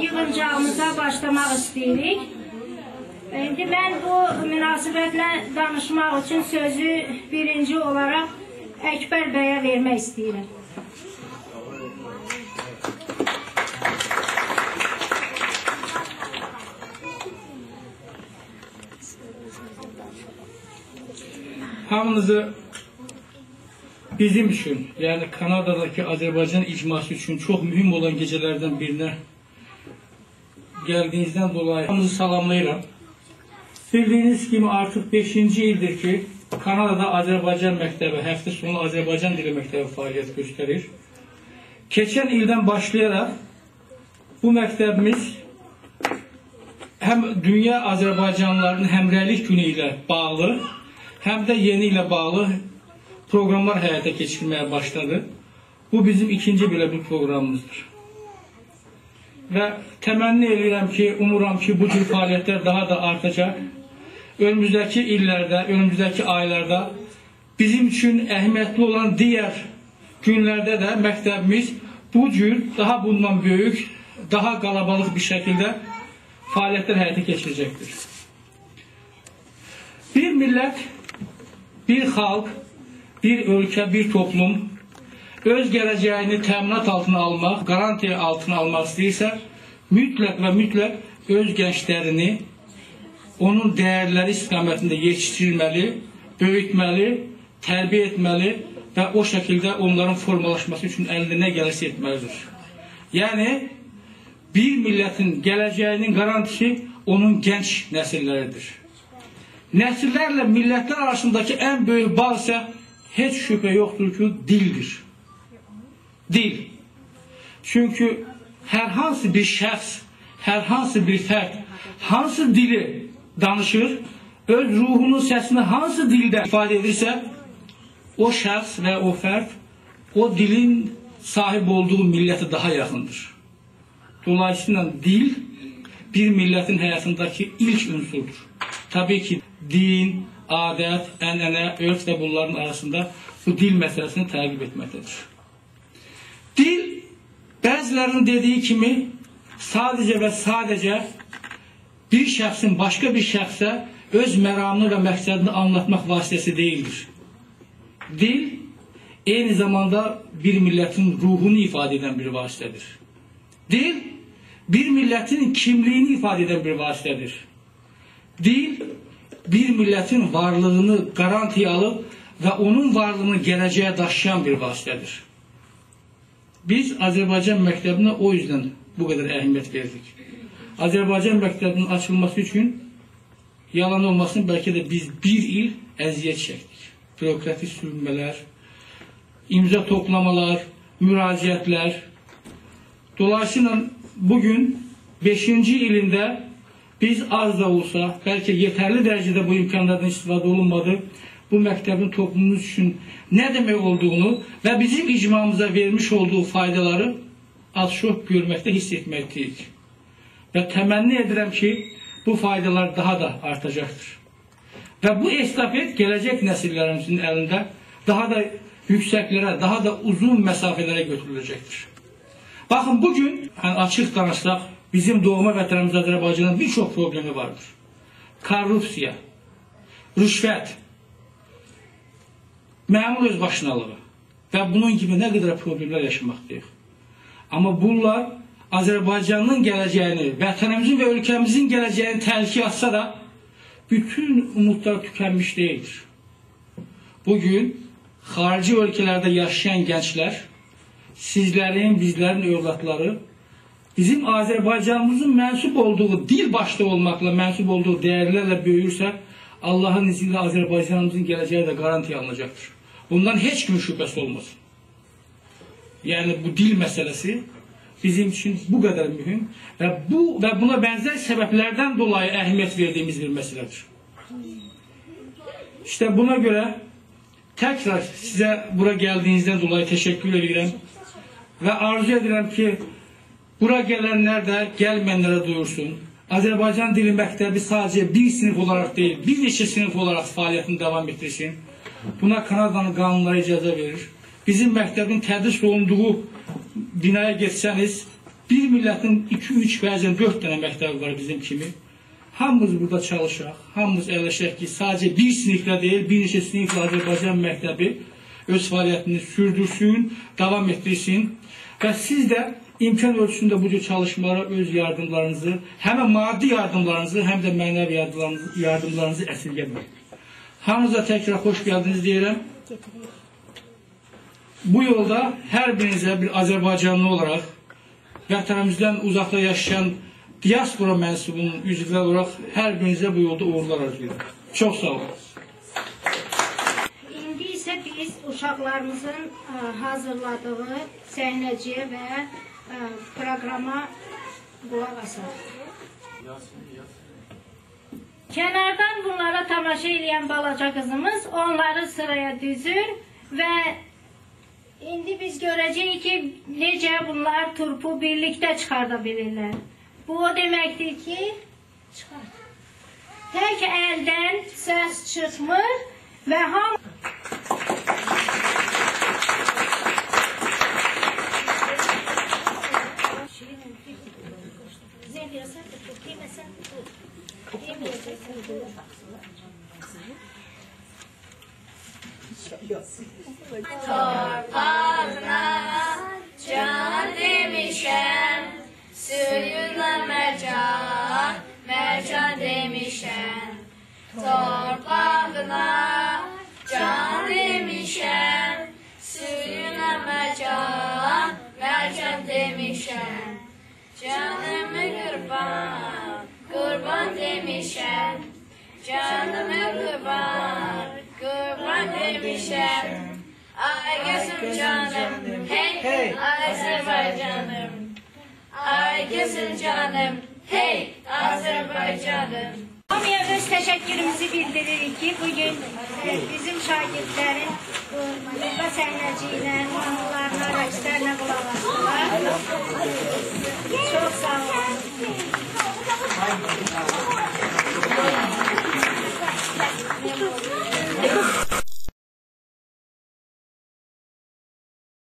Yığıncağımıza başlamaq istəyirik. İndi mən bu münasibətlə danışmaq üçün sözü birinci olaraq Əkbər bəyə vermək istəyirəm. hamınızı bizim üçün, yəni Kanadadakı Azərbaycan icması üçün çox mühüm olan gecələrdən birinə gəldiyinizdən dolayı hamınızı salamlayıram. Bildiyiniz kimi artıq 5-ci ildir ki, Kanadada Azərbaycan məktəbi, həftə sonu Azərbaycan dili məktəbi fəaliyyət göstərir. Keçən ildən başlayaraq bu məktəbimiz həm dünya Azərbaycanlılarının həmrəylik günü ilə bağlı, həm də yeni ilə bağlı proqramlar həyata keçirməyə başladı. Bu bizim ikinci belə bir proqramımızdır. Və təmənni edirəm ki, umuram ki, bu cür fəaliyyətlər daha da artacaq. Önümüzdəki illərdə, önümüzdəki aylarda bizim üçün əhəmiyyətli olan digər günlərdə də məktəbimiz bu cür daha bundan böyük, daha qalabalıq bir şəkildə fəaliyyətlər həyata keçirəcəkdir. Bir millət, bir xalq, bir ölkə, bir toplum öz gələcəyini təminat altına almaq, qarantiya altına almaq istəyirsə, mütləq və mütləq öz gənclərini onun dəyərləri istiqamətində yetişdirilməli, böyütməli, tərbiyə etməli və o şəkildə onların formalaşması üçün əlində nə gəlirsə etməlidir. Yəni, bir millətin gələcəyinin garantisi onun gənc nəsilləridir. Nəsillərlə millətlər arasındakı ən böyük bağ isə heç şübhə yoxdur ki, dildir. Dil. Çünki hər hansı bir şəxs, hər hansı bir fərd hansı dili danışır, öz ruhunun səsini hansı dildə ifadə edirsə, o şəxs və o fərd o dilin sahib olduğu millətə daha yaxındır. Dolayısıyla dil bir millətin həyatındakı ilk unsurdur. Tabii ki, din, adət, ənənə, örf və bunların arasında bu dil məsələsini təqib etməkdədir. Dil, bəzilərinin dediyi kimi, sadəcə və sadəcə bir şəxsin başqa bir şəxsə öz məramını və məqsədini anlatmaq vasitəsi deyildir. Dil, eyni zamanda bir millətin ruhunu ifadə edən bir vasitədir. Dil, bir millətin kimliyini ifadə edən bir vasitədir. Dil, bir millətin varlığını qarantiya alıb və onun varlığını gələcəyə daşıyan bir vasitədir. Biz Azərbaycan məktəbinə o yüzden bu qədər əhəmiyyət verdik. Azərbaycan məktəbinin açılması üçün yalan olmasın bəlkə də biz bir il əziyyət çəkdik. Bürokratik sürünmələr, imza toplamalar, müraciətlər. Dolayısıyla bugün 5-ci ilində biz az da olsa, bəlkə yetərli dərəcədə bu imkanlardan istifadə olunmadı, bu məktəbin toplumumuz üçün nə demək olduğunu və bizim icmamıza vermiş olduğu faydaları az-çox görməkdə hiss etməkdəyik. Və təmənni edirəm ki, bu faydalar daha da artacaqdır. Və bu estafet gələcək nəsillərimizin əlində daha da yüksəklərə, daha da uzun məsafələrə götürüləcəkdir. Baxın, bugün yəni, açıq danışsaq, bizim doğma vətənimiz Azərbaycanın bir çox problemi vardır. Korrupsiya, rüşvət, məmur özbaşınalığı və bunun kimi nə qədər problemlər yaşamaqdayıq. Amma bunlar Azərbaycanın gələcəyini, vətənimizin və ölkəmizin gələcəyini təhlükə atsa da, bütün umudlar tükənmiş deyildir. Bugün xarici ölkələrdə yaşayan gənclər, sizlərin, bizlərin övladları bizim Azərbaycanımızın mənsub olduğu, dil başda olmaqla mənsub olduğu dəyərlərlə böyürsə, Allahın izni ilə Azərbaycanımızın gələcəyi də garantiya alınacaqdır. Bundan heç kimin şübhəsi olmasın. Yəni bu dil məsələsi bizim üçün bu qədər mühüm və bu və buna bənzər səbəblərdən dolayı əhəmiyyət verdiyimiz bir məsələdir. İşte buna göre tekrar size bura geldiğinizden dolayı teşekkür ederim. Ve arzu ederim ki bura gelenler de gelmeyenlere duyursun. Azerbaycan Dili Mektebi sadece bir sınıf olarak değil, bir neçə sınıf olarak faaliyetini devam ettirsin. Buna Kanada'nın kanunları icazə verir. Bizim məktəbin tədris olunduğu binaya geçseniz, bir milletin 2-3 bəzən 4 tane məktəbi var bizim kimi. Hamımız burada çalışaq, hamımız əyləşək ki, sadece bir sınıfla değil, bir neçə sınıfla Azərbaycan məktəbi öz fəaliyyətini sürdürsün, davam etdirsin və siz də imkan ölçüsündə bu cür çalışmalara öz yardımlarınızı, həm maddi yardımlarınızı, həm də mənəvi yardımlarınızı, yardımlarınızı əsirgəməyin. Hamınıza tekrar hoş geldiniz diyelim. Bu yolda her birinize bir Azerbaycanlı olarak vətənimizdən uzakta yaşayan diaspora mensubunun üzvləri olarak her birinize bu yolda uğurlar arzuyorum. Çok sağ olun. İndi isə biz uşaqlarımızın ə, hazırladığı səhnəciyə və ə, proqrama qulaq asaq. Bunlara tamaşa edən balaca qızımız onları sıraya düzür və indi biz görəcəyik ki, necə bunlar turpu birlikdə çıxarda bilirlər. Bu o deməkdir ki, çıxart. Tək əldən səs çıxmır və ham canına can demişəm, sürünəmə can, mərkəm demişəm. Canımı qurban, qurban demişəm. Canımı qurban, qurban demişəm. Ay gözüm canım, hey, hey. ay Azərbaycanım. Ay gözüm canım, hey Azərbaycanım. Camiye teşekkürümüzü bildiririk ki bugün e, bizim şagirdlerin bu Nurba Səhləciyle, anılarına, rəqslərine qulaq. Çok sağ olun.